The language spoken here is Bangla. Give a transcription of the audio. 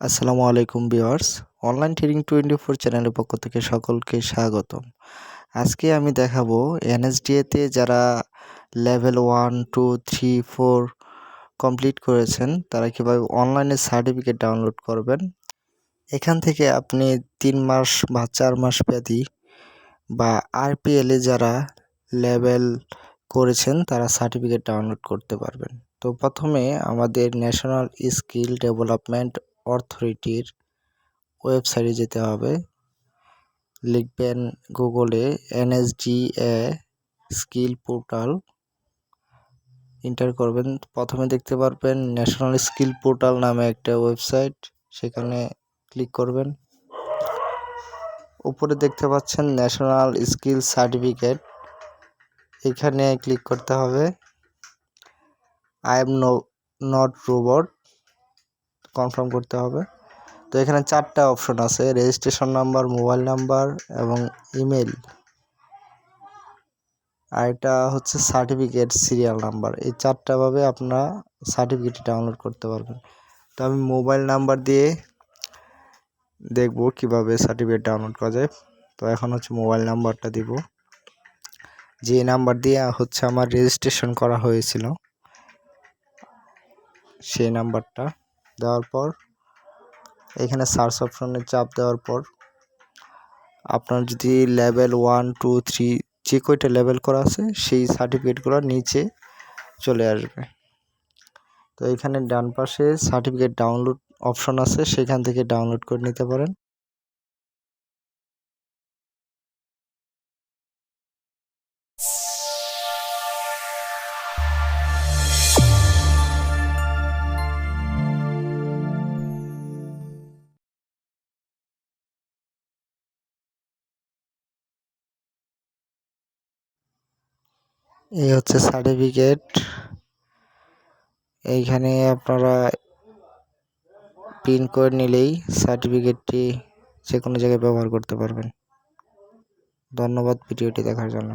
আসসালামু আলাইকুম viewers. Online trading twenty four চ্যানেলের পক্ষ থেকে সকলকে স্বাগতম। আজকে আমি দেখাবো এনএসডিএতে যারা level one, two, three, four complete করেছেন, তারা কীভাবে অনলাইনে সার্টিফিকেট ডাউনলোড করবেন। এখান থেকে আপনি তিন মাস বা চার মাস ব্যাধি বা আরপিএলে যারা লেভেল করেছেন, তারা সার্টিফিকেট ডাউনলোড করতে পারবেন। তো প্রথমে আমাদের ন্যাশনাল স্কিল ডেভেলপমেন্ট অথরিটির ওয়েবসাইটে যেতে হবে। লিখবেন গুগলে এনএসডিএ স্কিল পোর্টাল। এন্টার করবেন। প্রথমে দেখতে পারবেন ন্যাশনাল স্কিল পোর্টাল নামে একটা ওয়েবসাইট। সেখানে ক্লিক করবেন। উপরে দেখতে পাচ্ছেন ন্যাশনাল স্কিল সার্টিফিকেট। এখানে ক্লিক করতে হবে। I am no, not robot. Confirm করতে হবে। তো এখানে চারটা অপশন আছে রেজিস্ট্রেশন নাম্বার মোবাইল নাম্বার এবং ইমেল আর এটা হচ্ছে সার্টিফিকেট সিরিয়াল নাম্বার এই চারটাভাবে আপনারা সার্টিফিকেট ডাউনলোড করতে পারবেন। তো আমি মোবাইল নাম্বার দিয়ে দেখব কীভাবে সার্টিফিকেট ডাউনলোড করা যায়। তো এখন হচ্ছে মোবাইল নাম্বারটা দিব। যে নাম্বার দিয়ে হচ্ছে আমার রেজিস্ট্রেশন করা হয়েছিল, সেই নাম্বারটা দেওয়ার পর, এখানে সার্চ অপশনে চাপ দেওয়ার পর, আপনার যদি লেভেল ওয়ান, টু, থ্রি যে কয়টা লেভেল করা আছে, সেই সার্টিফিকেটগুলো নিচে চলে আসবে। তো এখানে ডান পাশে সার্টিফিকেট ডাউনলোড অপশন আছে, সেখান থেকে ডাউনলোড করে নিতে পারেন। এই হচ্ছে সার্টিফিকেট এইখানে আপনারা প্রিন্ট করে নিলেই সার্টিফিকেটটি যে কোনো জায়গায় ব্যবহার করতে পারবেন। ধন্যবাদ ভিডিওটি দেখার জন্য।